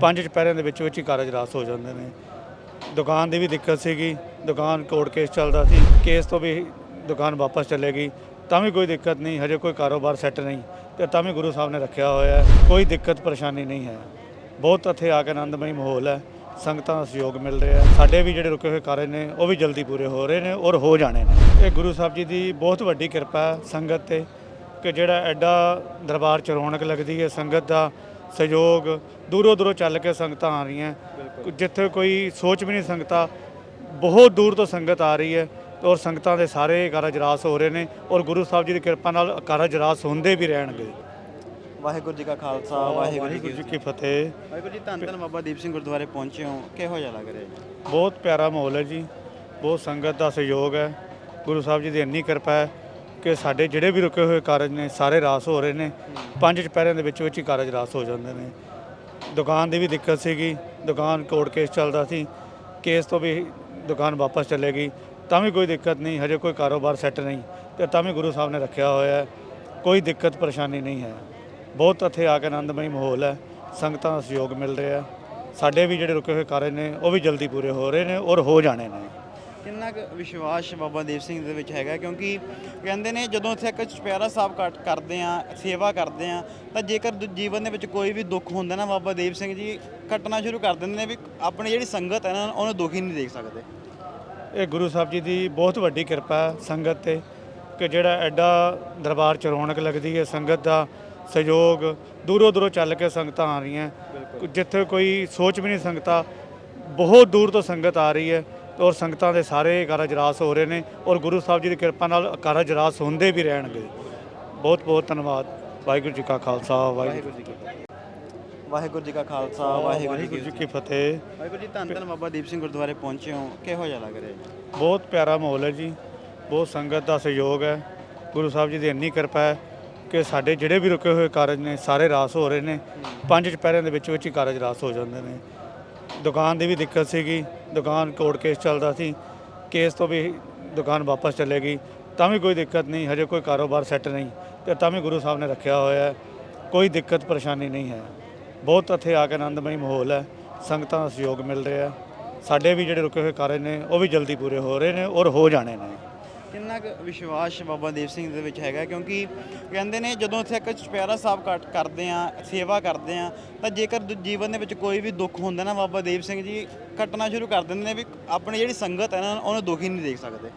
ਪੰਜ ਚੁਪਹਿਰਿਆਂ ਦੇ ਵਿੱਚ ਵਿੱਚ ਹੀ ਕਾਰਜ ਰਾਸ ਹੋ ਜਾਂਦੇ ਨੇ। ਦੁਕਾਨ ਦੀ ਵੀ ਦਿੱਕਤ ਸੀਗੀ, ਦੁਕਾਨ ਕੋਰਟ ਕੇਸ ਚੱਲਦਾ ਸੀ, ਕੇਸ ਤੋਂ ਵੀ ਦੁਕਾਨ ਵਾਪਸ ਚਲੇਗੀ, ਤਾਂ ਵੀ ਕੋਈ ਦਿੱਕਤ ਨਹੀਂ, ਹਜੇ ਕੋਈ ਕਾਰੋਬਾਰ ਸੈੱਟ ਨਹੀਂ, ਤੇ ਤਾਂ ਵੀ ਗੁਰੂ ਸਾਹਿਬ ਨੇ ਰੱਖਿਆ ਹੋਇਆ ਹੈ, ਕੋਈ ਦਿੱਕਤ ਪਰੇਸ਼ਾਨੀ ਨਹੀਂ ਹੈ। ਬਹੁਤ ਇੱਥੇ ਆ ਕੇ ਆਨੰਦਮਈ ਮਾਹੌਲ ਹੈ, ਸੰਗਤਾਂ ਦਾ ਸਹਿਯੋਗ ਮਿਲ ਰਿਹਾ ਹੈ, ਸਾਡੇ ਵੀ ਜਿਹੜੇ ਰੁਕੇ ਹੋਏ ਕਾਰਜ ਨੇ, ਉਹ ਵੀ ਜਲਦੀ ਪੂਰੇ ਹੋ ਰਹੇ ਨੇ ਔਰ ਹੋ ਜਾਣੇ ਨੇ। ਇਹ ਗੁਰੂ ਸਾਹਿਬ ਜੀ ਦੀ ਬਹੁਤ ਵੱਡੀ ਕਿਰਪਾ ਹੈ ਸੰਗਤ ਤੇ, ਕਿ ਜਿਹੜਾ ਐਡਾ ਦਰਬਾਰ ਚ ਰੌਣਕ ਲੱਗਦੀ ਹੈ, ਸੰਗਤ ਦਾ ਸਹਿਯੋਗ ਦੂਰੋਂ ਦੂਰੋਂ ਚੱਲ ਕੇ ਸੰਗਤਾਂ ਆ ਰਹੀਆਂ। ਜਿੱਥੇ ਕੋਈ ਸੋਚ ਵੀ ਨਹੀਂ ਸੰਗਤਾਂ ਬਹੁਤ ਦੂਰ ਤੋਂ ਸੰਗਤ ਆ ਰਹੀ ਹੈ ਔਰ ਸੰਗਤਾਂ ਦੇ ਸਾਰੇ ਕਾਰਜ ਰਾਸ ਹੋ ਰਹੇ ਨੇ ਔਰ ਗੁਰੂ ਸਾਹਿਬ ਜੀ ਦੀ ਕਿਰਪਾ ਨਾਲ ਕਾਰਜ ਰਾਸ ਹੁੰਦੇ ਵੀ ਰਹਿਣਗੇ। ਵਾਹਿਗੁਰੂ ਜੀ ਕਾ ਖਾਲਸਾ ਵਾਹਿਗੁਰੂ ਜੀ ਕੀ ਫਤਿਹ। ਵਾਹਿਗੁਰੂ ਜੀ ਧੰਨ ਧੰਨ ਬਾਬਾ ਦੀਪ ਸਿੰਘ ਗੁਰਦੁਆਰੇ ਪਹੁੰਚੇ ਹੋ। ਕਿਹੋ ਜਿਹਾ ਲੱਗ ਰਿਹਾ ਜੀ? ਬਹੁਤ ਪਿਆਰਾ ਮਾਹੌਲ ਹੈ ਜੀ। ਬਹੁਤ ਸੰਗਤ ਦਾ ਸਹਿਯੋਗ ਹੈ। ਗੁਰੂ ਸਾਹਿਬ ਜੀ ਦੀ ਇੰਨੀ ਕਿਰਪਾ ਹੈ। ਕਿ ਸਾਡੇ ਜਿਹੜੇ ਵੀ ਰੁਕੇ ਹੋਏ ਕਾਰਜ ਨੇ, ਸਾਰੇ ਰਾਸ ਹੋ ਰਹੇ ਨੇ। ਪੰਜ ਚੁਪਹਿਰਿਆਂ ਦੇ ਵਿੱਚ ਵਿੱਚ ਹੀ ਕਾਰਜ ਰਾਸ ਹੋ ਜਾਂਦੇ ਨੇ। ਦੁਕਾਨ ਦੀ ਵੀ ਦਿੱਕਤ ਸੀਗੀ। ਦੁਕਾਨ ਕੋਰਟ ਕੇਸ ਚੱਲਦਾ ਸੀ। ਕੇਸ ਤੋਂ ਵੀ ਦੁਕਾਨ ਵਾਪਸ ਚਲੇਗੀ। ਤਾਂ ਵੀ ਕੋਈ ਦਿੱਕਤ ਨਹੀਂ, ਹਜੇ ਕੋਈ ਕਾਰੋਬਾਰ ਸੈੱਟ ਨਹੀਂ ਤੇ ਤਾਂ ਵੀ ਗੁਰੂ ਸਾਹਿਬ ਨੇ ਰੱਖਿਆ ਹੋਇਆ ਹੈ। ਕੋਈ ਦਿੱਕਤ, ਪਰੇਸ਼ਾਨੀ ਨਹੀਂ ਹੈ। ਬਹੁਤ ਇੱਥੇ ਆ ਕੇ ਆਨੰਦਮਈ ਮਾਹੌਲ ਹੈ। ਸੰਗਤਾਂ ਦਾ ਸਹਿਯੋਗ ਮਿਲ ਰਿਹਾ ਸਾਡੇ ਵੀ ਜਿਹੜੇ ਰੁਕੇ ਹੋਏ ਕਾਰਜ ਨੇ, ਉਹ ਵੀ ਜਲਦੀ ਪੂਰੇ ਹੋ ਰਹੇ ਨੇ ਔਰ ਹੋ ਜਾਣੇ ਨੇ। ਕਿੰਨਾ ਕੁ ਵਿਸ਼ਵਾਸ ਬਾਬਾ ਦੀਪ ਸਿੰਘ ਦੇ ਵਿੱਚ ਹੈਗਾ? ਕਿਉਂਕਿ ਕਹਿੰਦੇ ਨੇ ਜਦੋਂ ਇੱਥੇ ਇੱਕ ਚੁਪਹਿਰਾ ਸਾਹਿਬ ਕੱਟ ਕਰਦੇ ਆ ਸੇਵਾ ਕਰਦੇ ਆ ਤਾਂ ਜੇਕਰ ਦੁ- ਜੀਵਨ ਦੇ ਵਿੱਚ ਕੋਈ ਵੀ ਦੁੱਖ ਹੁੰਦਾ ਨਾ ਬਾਬਾ ਦੀਪ ਸਿੰਘ ਜੀ ਕੱਟਣਾ ਸ਼ੁਰੂ ਕਰ ਦਿੰਦੇ ਨੇ ਵੀ ਆਪਣੀ ਜਿਹੜੀ ਸੰਗਤ ਹੈ ਨਾ ਉਹਨੂੰ ਦੁਖੀ ਨਹੀਂ ਦੇਖ ਸਕਦੇ। ਇਹ ਗੁਰੂ ਸਾਹਿਬ ਜੀ ਦੀ ਬਹੁਤ ਵੱਡੀ ਕਿਰਪਾ ਹੈ ਸੰਗਤ ਤੇ ਕਿ ਜਿਹੜਾ ਐਡਾ ਦਰਬਾਰ ਚ ਰੌਣਕ ਲੱਗਦੀ ਹੈ ਸੰਗਤ ਦਾ ਸਹਿਯੋਗ ਦੂਰੋਂ ਦੂਰੋਂ ਚੱਲ ਕੇ ਸੰਗਤਾਂ ਆ ਰਹੀਆਂ। ਜਿੱਥੇ ਕੋਈ ਸੋਚ ਵੀ ਨਹੀਂ ਸੰਗਤਾਂ ਬਹੁਤ ਦੂਰ ਤੋਂ ਸੰਗਤ ਆ ਰਹੀ ਹੈ। ਔਰ ਸੰਗਤਾਂ ਦੇ ਸਾਰੇ ਕਾਰਜ ਰਾਸ ਹੋ ਰਹੇ ਨੇ ਔਰ ਗੁਰੂ ਸਾਹਿਬ ਜੀ ਦੀ ਕਿਰਪਾ ਨਾਲ ਕਾਰਜ ਰਾਸ ਹੁੰਦੇ ਵੀ ਰਹਿਣਗੇ। ਬਹੁਤ ਬਹੁਤ ਧੰਨਵਾਦ। ਵਾਹਿਗੁਰੂ ਜੀ ਕਾ ਖਾਲਸਾ ਵਾਹਿਗੁਰੂ ਜੀ ਕੀ ਫਤਿਹ। ਵਾਹਿਗੁਰੂ ਜੀ ਕਾ ਖਾਲਸਾ ਵਾਹਿਗੁਰੂ ਜੀ ਕੀ ਜੀ ਕੀ ਫਤਿਹ। ਵਾਹਿਗੁਰੂ ਜੀ ਧੰਨ ਧੰਨ ਬਾਬਾ ਦੀਪ ਸਿੰਘ ਗੁਰਦੁਆਰੇ ਪਹੁੰਚੇ ਹੋ। ਕਿਹੋ ਜਿਹਾ ਲੱਗ ਰਿਹਾ ਜੀ? ਬਹੁਤ ਪਿਆਰਾ ਮਾਹੌਲ ਹੈ ਜੀ। ਬਹੁਤ ਸੰਗਤ ਦਾ ਸਹਿਯੋਗ ਹੈ। ਗੁਰੂ ਸਾਹਿਬ ਜੀ ਦੀ ਇੰਨੀ ਕਿਰਪਾ ਹੈ ਕਿ ਸਾਡੇ ਜਿਹੜੇ ਵੀ ਰੁਕੇ ਹੋਏ ਕਾਰਜ ਨੇ ਸਾਰੇ ਰਾਸ ਹੋ ਰਹੇ ਨੇ। ਪੰਜ ਚੁਪਹਿਰਿਆਂ ਦੇ ਵਿੱਚ ਵਿੱਚ ਹੀ ਕਾਰਜ ਰਾਸ ਹੋ ਜਾਂਦੇ ਨੇ। ਦੁਕਾਨ ਦੀ ਵੀ ਦਿੱਕਤ ਸੀਗੀ, ਦੁਕਾਨ ਕੋਰਟ ਕੇਸ ਚੱਲਦਾ ਸੀ, ਕੇਸ ਤੋਂ ਵੀ ਦੁਕਾਨ ਵਾਪਸ ਚਲੇਗੀ, ਤਾਂ ਵੀ ਕੋਈ ਦਿੱਕਤ ਨਹੀਂ, ਹਜੇ ਕੋਈ ਕਾਰੋਬਾਰ ਸੈੱਟ ਨਹੀਂ, ਤੇ ਤਾਂ ਵੀ ਗੁਰੂ ਸਾਹਿਬ ਨੇ ਰੱਖਿਆ ਹੋਇਆ ਹੈ, ਕੋਈ ਦਿੱਕਤ ਪਰੇਸ਼ਾਨੀ ਨਹੀਂ ਹੈ। ਬਹੁਤ ਇੱਥੇ ਆ ਕੇ ਆਨੰਦਮਈ ਮਾਹੌਲ ਹੈ, ਸੰਗਤਾਂ ਦਾ ਸਹਿਯੋਗ ਮਿਲ ਰਿਹਾ ਸਾਡੇ ਵੀ ਜਿਹੜੇ ਰੁਕੇ ਹੋਏ ਕਾਰਜ ਨੇ, ਉਹ ਵੀ ਜਲਦੀ ਪੂਰੇ ਹੋ ਰਹੇ ਨੇ ਔਰ ਹੋ ਜਾਣੇ ਨੇ। ਕਿੰਨਾ ਕੁ ਵਿਸ਼ਵਾਸ ਬਾਬਾ ਦੀਪ ਸਿੰਘ ਦੇ ਵਿੱਚ ਹੈਗਾ? ਕਿਉਂਕਿ ਕਹਿੰਦੇ ਨੇ ਜਦੋਂ ਇੱਥੇ ਇੱਕ ਚੁਪਹਿਰਾ ਸਾਹਿਬ ਕੱਟ ਕਰਦੇ ਆ ਸੇਵਾ ਕਰਦੇ ਆ ਤਾਂ ਜੇਕਰ ਦੁ- ਜੀਵਨ ਦੇ ਵਿੱਚ ਕੋਈ ਵੀ ਦੁੱਖ ਹੁੰਦਾ ਨਾ ਬਾਬਾ ਦੀਪ ਸਿੰਘ ਜੀ ਕੱਟਣਾ ਸ਼ੁਰੂ ਕਰ ਦਿੰਦੇ ਨੇ ਵੀ ਆਪਣੀ ਜਿਹੜੀ ਸੰਗਤ ਹੈ ਨਾ ਉਹਨੂੰ ਦੁਖੀ ਨਹੀਂ ਦੇਖ ਸਕਦੇ।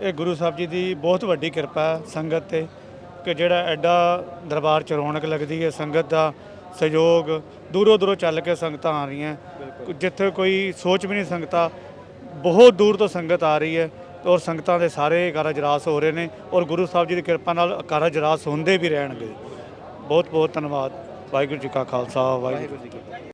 ਇਹ ਗੁਰੂ ਸਾਹਿਬ ਜੀ ਦੀ ਬਹੁਤ ਵੱਡੀ ਕਿਰਪਾ ਹੈ ਸੰਗਤ ਤੇ ਕਿ ਜਿਹੜਾ ਐਡਾ ਦਰਬਾਰ ਚ ਰੌਣਕ ਲੱਗਦੀ ਹੈ ਸੰਗਤ ਦਾ ਸਹਿਯੋਗ ਦੂਰੋਂ ਦੂਰੋਂ ਚੱਲ ਕੇ ਸੰਗਤਾਂ ਆ ਰਹੀਆਂ। ਜਿੱਥੇ ਕੋਈ ਸੋਚ ਵੀ ਨਹੀਂ ਸੰਗਤਾਂ ਬਹੁਤ ਦੂਰ ਤੋਂ ਸੰਗਤ ਆ ਰਹੀ ਹੈ। ਔਰ ਸੰਗਤਾਂ ਦੇ ਸਾਰੇ ਕਾਰਜ ਰਾਸ ਹੋ ਰਹੇ ਨੇ ਔਰ ਗੁਰੂ ਸਾਹਿਬ ਜੀ ਦੀ ਕਿਰਪਾ ਨਾਲ ਕਾਰਜ ਰਾਸ ਹੁੰਦੇ ਵੀ ਰਹਿਣਗੇ। ਬਹੁਤ ਬਹੁਤ ਧੰਨਵਾਦ। ਵਾਹਿਗੁਰੂ ਜੀ ਕਾ ਖਾਲਸਾ, ਵਾਹਿਗੁਰੂ ਜੀ ਕੀ ਫਤਿਹ।